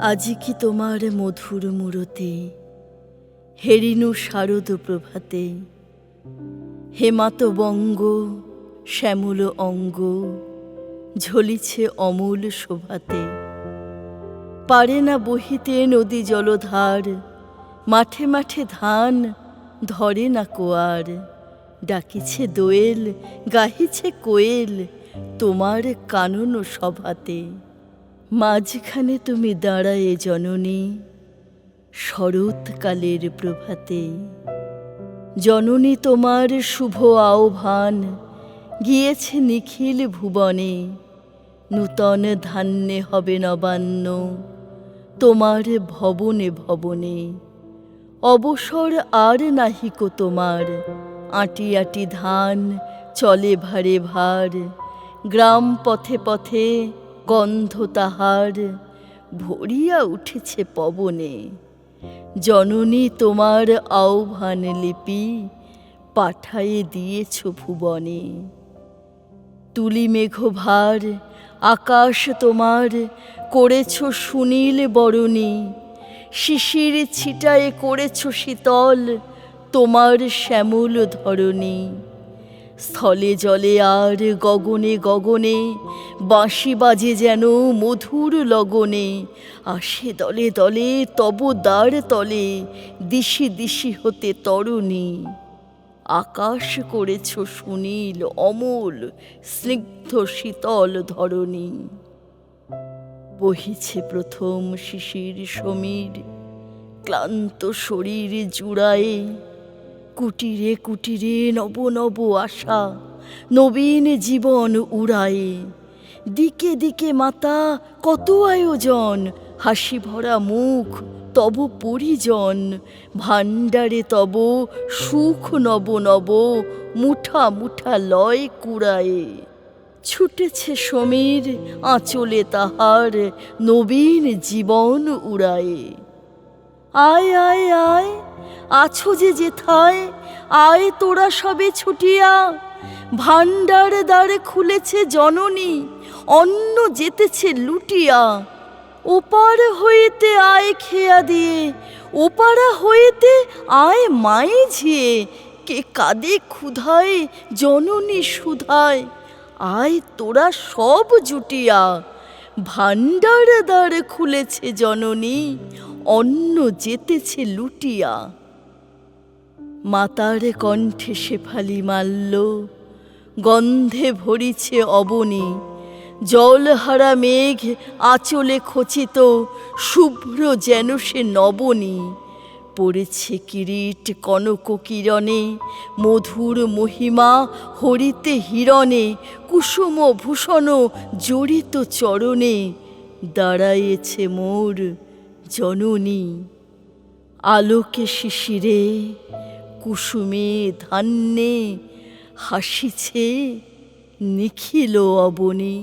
আজি কি তোমার মধুর মূরতে? হেরিনু শারদ প্রভাতে। হেমাত বঙ্গ, শ্যামল অঙ্গ, ঝলিছে অমূল শোভাতে। পারে না বহিতে নদী জলধার, মাঠে মাঠে ধান, ধরে না কোয়ার। ডাকিছে দোয়েল, গাহিছে কোয়েল, তোমার কানন সভাতে। মাঝখানে তুমি দাঁড়ায়ে জননী, শরৎকালের প্রভাতে। জননী তোমার শুভ আহ্বান, গিয়েছে নিখিল ভুবনে। নূতন ধান্যে হবে নবান্ন, তোমার ভবনে ভবনে। অবসর আর নাহিক তোমার, আটি আটি ধান চলে ভারে ভার। গ্রাম পথে পথে গন্ধ তাহার ভরিয়া উঠেছে পবনে। জননী তোমার আহ্বান লিপি পাঠায়ে দিয়েছ ভুবনে। তুলি মেঘভার, আকাশ তোমার করেছ সুনীল বরণী। শিশির ছিটায় করেছ শীতল তোমার শ্যামল ধরণী। স্থলে জলে আর গগনে গগনে, বাঁশি বাজে যেন মধুর লগনে, আসে দলে দলে তব দ্বার তলে, দিশি দিশি হতে তরণী। আকাশ করেছ সুনীল, অমল, স্নিগ্ধ শীতল ধরণী। বহিছে প্রথম শিশির সমীর, ক্লান্ত শরীর জুড়ায়ে কুটিরে কুটিরে নব নব আশা। নবীন জীবন উড়ায়ে। দিকে দিকে মাতা, কত আয়োজন। হাসি ভরা মুখ, তব পরিজন। ভাণ্ডারে তব সুখ নব নব, মুঠা মুঠা লয় কুড়ায়ে। ছুটেছে সমীর, আঁচলে তাহার নবীন জীবন উড়ায়ে। আয় আয় আয়, আছো যে যেথায়, আয় তোরা সবে ছুটিয়া। ভাণ্ডার দ্বার খুলেছে জননী, অন্ন যেতেছে লুটিয়া। ওপার হইতে আয় খেয়া দিয়ে ওপারা হইতে আয় মায়ে ঝিয়ে। কে কাঁদে ক্ষুধায়, জননী সুধায়, আয় তোরা সব জুটিয়া। ভাণ্ডার দ্বার খুলেছে জননী অন্ন যেতেছে লুটিয়া। মাতার কণ্ঠে শেফালি মাল্য গন্ধে ভরিছে অবনী। জলহারা মেঘ আঁচলে খচিত, শুভ্র যেন সে নবনী। পড়েছে কিরিট কনক কিরণে, মধুর মহিমা হরিতে হিরণে, কুসুম ভূষণ জড়িত চরণে দাঁড়ায়েছে মোর জননী আলোকে শিশিরে কুসুমে ধান্যে হাসিছে নিখিল অবনী।